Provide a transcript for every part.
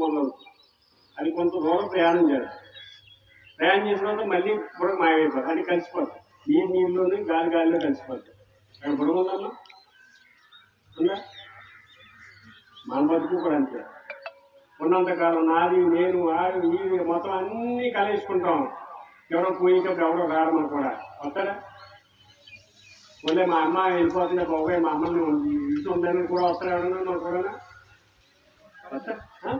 మొదలవుతుంది అది కొంత దూరం ప్రయాణం చేయాలి. ప్రయాణం చేసిన తర్వాత మళ్ళీ బుడగ మాయమైపోతుంది. అది కలిసిపోతుంది నీరు నీళ్ళలోని గాలి గాలిలో కలిసిపోతుంది. అక్కడ బుడగ ఉందమ్మా ఉందా? మన బతుకు కూడా అంతే. ఉన్నంతకాలం నాది నేను ఆడు నీది మొత్తం అన్నీ కలేసుకుంటాం. ఎవరో పోయేటప్పుడు ఎవరో రావడం కూడా. వస్తాడా? మళ్ళీ మా అమ్మ వెళ్ళిపోతుంది బాబాయ్ మా అమ్మని ఇంట్లో ఉందని కూడా వస్తారు ఎవరన్నా? కూడా వస్తారు ఆ?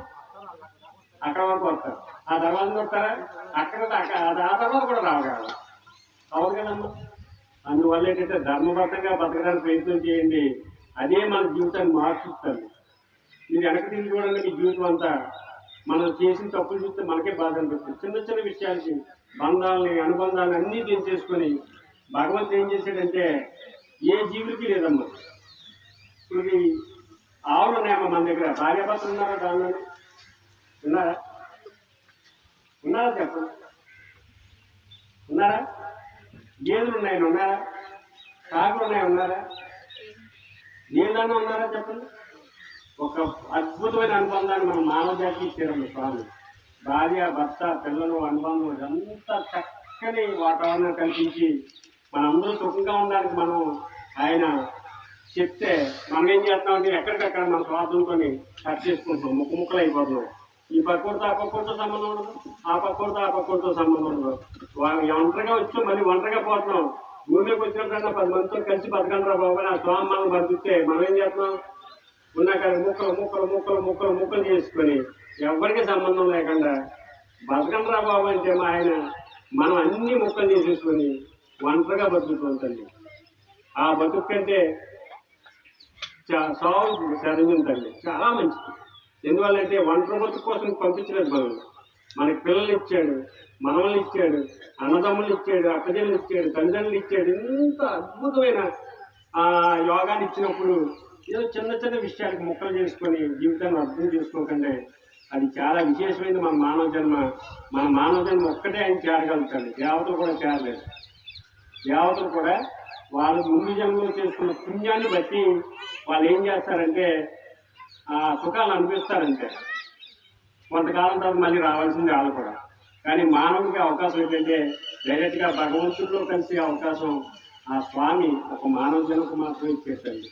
అక్కడ వరకు వస్తారు ఆ తర్వాత వస్తారా అక్కడ దాకా అది ఆ తర్వాత కూడా రావగలరు అవును కదమ్మా అందువల్ల ఏంటంటే ధర్మబద్ధంగా బతకడానికి ప్రయత్నం చేయండి. అదే మన జీవితాన్ని మార్చుతుంది. మీరు వెనక తిరిగి చూడండి మీ జీవితం అంతా. మనం చేసిన తప్పులు చూస్తే మనకే బాధ అనిపిస్తుంది. చిన్న చిన్న విషయాలకి బంధాలని అనుబంధాలని అన్నీ తెంచేసుకొని భగవంతుడు ఏం చేశాడంటే ఏ జీవులకి లేదమ్మా. ఇప్పుడు ఆవులు ఉన్నాయమ్మా మన దగ్గర. భార్యాభర్తలు ఉన్నారా దానిలో ఉన్నారా? ఉన్నారా చెప్పండి. ఉన్నారా? గేదెలు ఉన్నాయని ఉన్నారా? కాకులు ఉన్నారా? నీళ్ళన్నా ఉన్నారా చెప్పండి. ఒక అద్భుతమైన అనుబంధాన్ని మన మానవ జాతికి ఇచ్చారమ్మ స్వామి. భార్య భర్త పిల్లలు అనుబంధం ఇదంతా చక్కని వాతావరణం కల్పించి మనందరూ సుఖంగా ఉండడానికి మనం ఆయన చెప్తే మనం ఏం చేస్తామంటే ఎక్కడికక్కడ మన స్వార్థంతో కట్ చేసుకుంటున్నాం ముక్కు ముక్కలు అయిపోతున్నాం ఈ పక్కూరితో ఆ పక్కూరితో సంబంధం ఉండదు. ఆ పక్కూరితో ఆ పక్కూరితో సంబంధం ఉండదు. వాళ్ళు ఒంటరిగా వచ్చి మళ్ళీ ఒంటరిగా పోతున్నాం. ఊళ్ళోకి వచ్చినప్పుడన్నా పది మందితో కలిసి బతకండి రా బాబు అని ఆ స్వామి మనం బతికితే మనం ఏం చేస్తున్నాం ఉన్నాక ముక్కలు ముక్కలు ముక్కలు ముక్కలు ముక్కలు చేసుకొని ఎవరికి సంబంధం లేకుండా బతకండి రా బాబు అంటే మా ఆయన మనం అన్ని ముక్కలు చేసేసుకొని ఒంటరిగా బతుకుతాం తల్లి. ఆ బతుకు కంటే సాగు సరైన తల్లి. చాలా మంచిది. ఎందువల్లంటే ఒంటరి బతుకు కోసం పంపించలేదు మనం మనకి పిల్లలు ఇచ్చాడు. మనవలు ఇచ్చాడు అన్నదమ్ములు ఇచ్చాడు అక్కజనులు ఇచ్చాడు తల్లిదండ్రులు ఇచ్చాడు ఇంత అద్భుతమైన ఆ యోగాన్ని ఇచ్చినప్పుడు ఏదో చిన్న చిన్న విషయాలకు ముక్కలు చేసుకొని జీవితాన్ని అర్థం చేసుకోకండి. అది చాలా విశేషమైనది మన మానవ జన్మ. మన మానవ జన్మ ఒక్కటే ఆయన చేరగలుగుతాడు. దేవతలు కూడా చేరలేదు. దేవతలు కూడా వాళ్ళు ముందు జన్మలో చేసుకున్న పుణ్యాన్ని బట్టి వాళ్ళు ఏం చేస్తారంటే ఆ సుఖాలు అనిపిస్తారంటే కొంతకాలం తర్వాత మళ్ళీ రావాల్సింది వాళ్ళు కూడా. కానీ మానవుడికి అవకాశం ఏంటంటే డైరెక్ట్గా భగవంతుడిలో కలిసే అవకాశం ఆ స్వామి ఒక మానవ జన్మకు మాత్రమే ఇచ్చేసండి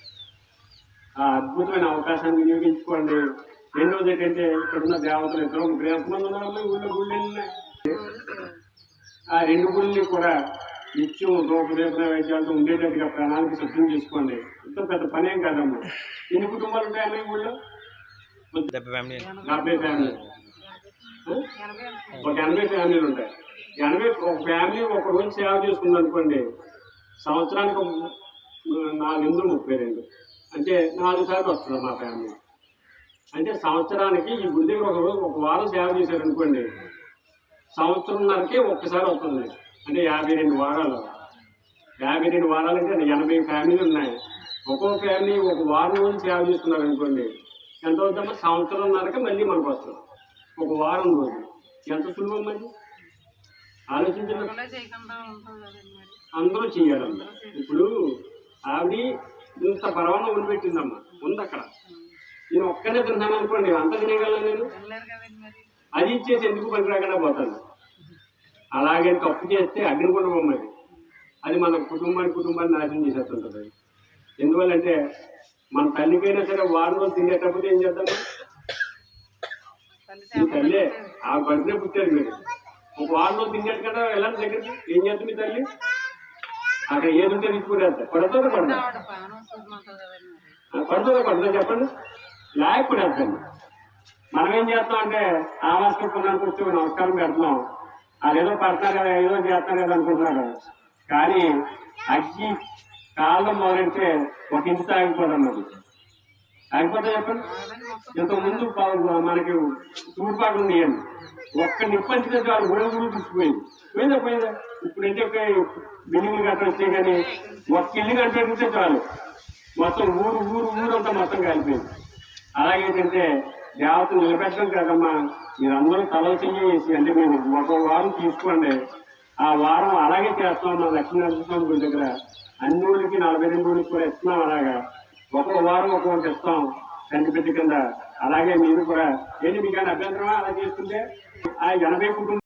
ఆ అద్భుతమైన అవకాశాన్ని వినియోగించుకోండి రెండోది ఏంటంటే ఇక్కడున్న దేవతలు ఇద్దరు ఉన్నారు ఊళ్ళో గుళ్ళు? ఆ రెండు గుళ్ళని కూడా నిత్యం రూపరేపణ వైద్యాలతో ఉండేటట్టుగా ప్రణాళిక సిద్ధం చేసుకోండి. ఎంతో పెద్ద పని ఏం కాదమ్మా. ఎన్ని కుటుంబాలు ఉంటాయమ్మా ఈ ఊళ్ళో? డెబ్బై ఫ్యామిలీ ఒక ఎనభై ఫ్యామిలీలు ఉంటాయి. ఎనభై ఒక ఫ్యామిలీ ఒక రోజు సేవ చేసుకుంది అనుకోండి సంవత్సరానికి ఒక నాలుగు ఇందులు ముప్పై రెండు. అంటే నాలుగు సార్లు వస్తుంది మా ఫ్యామిలీ. అంటే సంవత్సరానికి ఈ గుడి దగ్గర ఒక రోజు ఒక వారం సేవ చేశారనుకోండి సంవత్సరంన్నరకే ఒక్కసారి వస్తుంది అంటే యాభై రెండు వారాలు. యాభై రెండు వారాలు అంటే ఎనభై ఫ్యామిలీలు ఉన్నాయి. ఒక్కో ఫ్యామిలీ ఒక వారం రోజులు సేవ చేస్తున్నారు అనుకోండి ఎంత అవుతుందమ్మా? సంవత్సరంన్నరకే మళ్ళీ మనకు వస్తుంది. ఒక వారం రోజులు. ఎంత సులువు మరి? ఆలోచించండి. అందరూ చెయ్యాలమ్మా ఇప్పుడు ఆవిడ ఇంత పరవాన వదిలిపెట్టిందమ్మా. ఉంది అక్కడ. నేను ఒక్కనే తింటాను అనుకోండి అంత తినేయగలను నేను? అది ఇచ్చేసి ఎందుకు పనికి రాకుండా పోతాను? అలాగే తప్పు చేస్తే అగ్నిగుండం మరి. అది మన కుటుంబాన్ని కుటుంబాన్ని నాశనం చేసేస్తుంటుంది. ఎందువల్లంటే మన తల్లికైనా సరే వారం రోజులు తినేటప్పుడు ఏం చేద్దాం? మీ తల్లి ఆ బడినే పుట్టారు మీరు. ఒక రోజులు తినేట్టు కదా వెళ్ళండి దగ్గరికి? ఏం చేస్తుంది మీ తల్లి? అక్కడ ఏది ఉంటే తీసుకునేస్తా పడుతుందా పడదా? పడుతుందా పడదా చెప్పండి. లేకపోతే వెళ్తాను మనం ఏం చేస్తాం అంటే ఆ మాస్టర్ పుణ్యానికి వచ్చి నమస్కారం పెడుతున్నాం. అది ఏదో పడతారు కదా ఏదో చేస్తారు కదా అనుకుంటున్నారు. కానీ అగ్గి కాలం మొదలెడితే ఒక ఇంటి ఆగిపోదన్నది ఆగిపోతే చెప్పండి. ఇంతకుముందు ప- మనకి తూర్పాటు ఉండేయండి ఒక్క నిప్పంచితే చాలు గుడి గుడి పుచ్చిపోయింది పోయిందా పోయిందా? ఇప్పుడు ఏంటి ఒక బిల్డింగ్లు గట్రా కానీ ఒక్క ఇల్లు కట్టేస్తే చాలు. మొత్తం ఊరు ఊరు ఊరంతా మొత్తం కాలిపోయింది. అలాగేంటంటే దేవతను నిలబెట్టడం కదమ్మా. మీరందరూ తలసిన చేసి అంటే మీరు ఒక వారం తీసుకోండి. ఆ వారం అలాగే చేస్తాం మా లక్ష్మీనరసింహ గుడి దగ్గర. అన్ని ఊళ్ళకి నలభై రెండు ఊళ్ళకి కూడా ఇస్తున్నాం అలాగా. ఒక్కొక్క వారం ఒక్కొక్కటి ఇస్తాం కంటి పెట్టి కింద. అలాగే మీరు కూడా ఏంటి మీకు అభ్యంతరమా? అలా చేస్తుంటే ఆ ఎనభై కుటుంబం